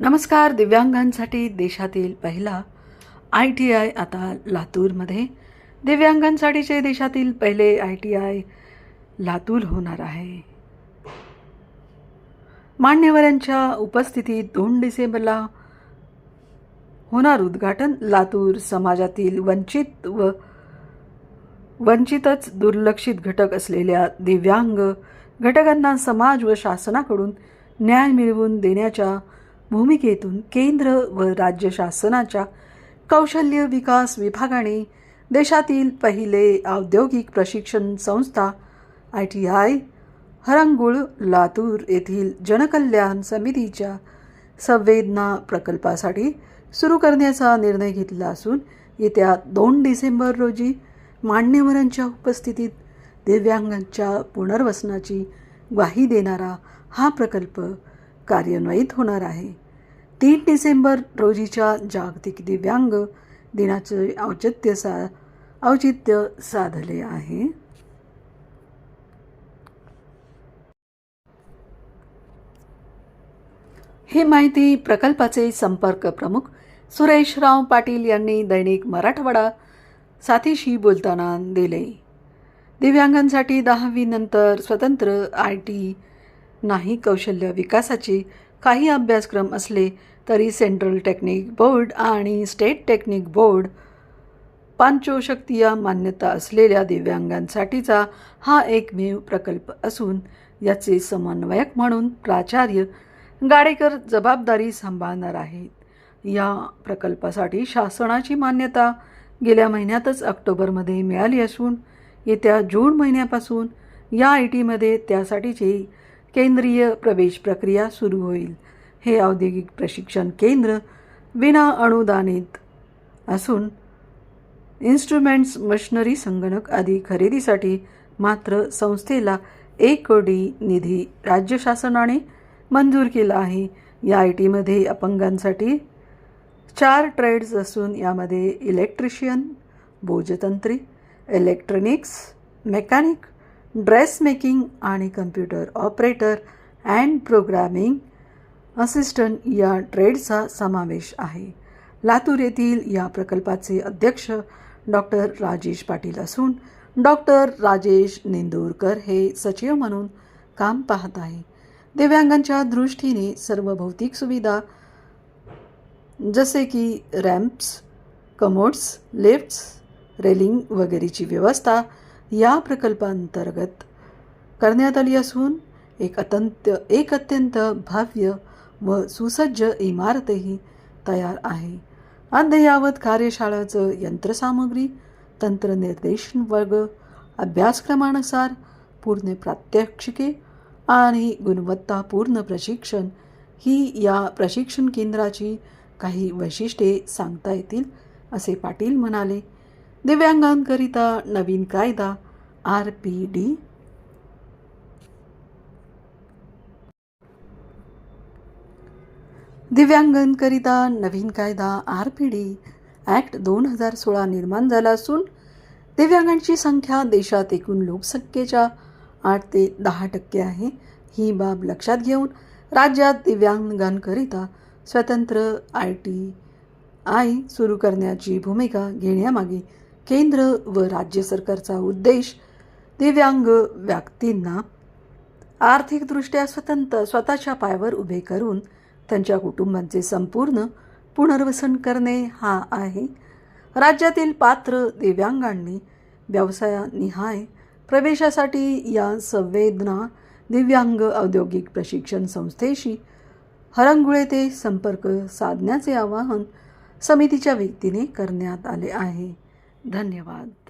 नमस्कार दिव्यांगांसाठी देशातील पहिला आय टी आय आता लातूरमध्ये. दिव्यांगांसाठीचे देशातील पहिले आय टी आय लातूर होणार आहे. मान्यवरांच्या उपस्थितीत दोन डिसेंबरला होणार उद्घाटन. लातूर समाजातील वंचित व वंचितच दुर्लक्षित घटक असलेल्या दिव्यांग घटकांना समाज व शासनाकडून न्याय मिळवून देण्याच्या भूमिकेतून केंद्र व राज्य शासनाच्या कौशल्य विकास विभागाने देशातील पहिले औद्योगिक प्रशिक्षण संस्था I T I Harangul Latur येथील जनकल्याण समितीच्या संवेदना प्रकल्पासाठी सुरू करण्याचा निर्णय घेतला असून येत्या दोन डिसेंबर रोजी मान्यवरांच्या उपस्थितीत दिव्यांगांच्या पुनर्वसनाची ग्वाही देणारा हा प्रकल्प कार्यान्वित होणार आहे. तीन डिसेंबर रोजीच्या जागतिक दिव्यांग दिनाचे औचित्य सा औचित्य साधले आहे. ही माहिती प्रकल्पाचे संपर्क प्रमुख सुरेशराव पाटील यांनी दैनिक मराठवाडा साथीशी बोलताना दिले. दिव्यांगांसाठी दहावीनंतर स्वतंत्र आय टी नाही कौशल्य विकासाची काही अभ्यासक्रम असले तरी सेंट्रल टेक्निक बोर्ड आणि स्टेट टेक्निक बोर्ड पांचोशक्तीया मान्यता असलेल्या दिव्यांगांसाठीचा हा एकमेव प्रकल्प असून याचे समन्वयक म्हणून प्राचार्य गाडेकर जबाबदारी सांभाळणार आहेत. या प्रकल्पासाठी शासनाची मान्यता गेल्या महिन्यातच ऑक्टोबरमध्ये मिळाली असून येत्या जून महिन्यापासून या आय टीमध्ये त्यासाठीची केंद्रीय प्रवेश प्रक्रिया सुरू होईल. हे औद्योगिक प्रशिक्षण केंद्र विना अनुदानित असून इन्स्ट्रुमेंट्स मशनरी संगणक आदी खरेदीसाठी मात्र संस्थेला एक कोटी निधी राज्य शासनाने मंजूर केला आहे. या आय टीमध्ये अपंगांसाठी चार ट्रेड्स असून यामध्ये इलेक्ट्रिशियन भोजतंत्री इलेक्ट्रॉनिक्स मेकॅनिक ड्रेस मेकिंग आणि computer operator and programming assistant या ट्रेडचा समावेश आहे. लातूर येथील या प्रकल्पाचे अध्यक्ष डॉक्टर राजेश पाटील असून डॉक्टर राजेश निंदूरकर हे सचिव म्हणून काम पाहत आहे. दिव्यांगांच्या दृष्टीने सर्व भौतिक सुविधा जसे की रॅम्प्स कमोड्स लिफ्ट्स रेलिंग वगैरेची व्यवस्था या प्रकल्पांतर्गत करण्यात आली असून एक अत्यंत एक अत्यंत भव्य व सुसज्ज इमारतही तयार आहे. अद्ययावत कार्यशाळाचं यंत्रसामग्री तंत्रनिर्देशन वर्ग अभ्यासक्रमानुसार पूर्ण प्रात्यक्षिके आणि गुणवत्तापूर्ण प्रशिक्षण ही या प्रशिक्षण केंद्राची काही वैशिष्ट्ये सांगता येतील असे पाटील म्हणाले. दिव्यांगांकरिता नवीन कायदा आर पी डी. दिव्यांगांकरिता नवीन कायदा आर पी डी. ॲक्ट दोन हजार सोळा निर्माण झाला असून दिव्यांगांची संख्या देशात एकूण लोकसंख्येच्या आठ ते दहा टक्के आहे. ही बाब लक्षात घेऊन राज्यात दिव्यांगांकरिता स्वतंत्र आय टी आय सुरू करण्याची भूमिका घेण्यामागे केंद्र व राज्य सरकारचा उद्देश दिव्यांग व्यक्तींना आर्थिकदृष्ट्या स्वतंत्र स्वतःच्या पायावर उभे करून त्यांच्या कुटुंबांचे संपूर्ण पुनर्वसन करणे हा आहे. राज्यातील पात्र दिव्यांगांनी व्यवसायानिहाय प्रवेशासाठी या संवेदना दिव्यांग औद्योगिक प्रशिक्षण संस्थेशी हरंगुळे ते संपर्क साधण्याचे आवाहन समितीच्या व्यक्तीने करण्यात आले आहे. धन्यवाद.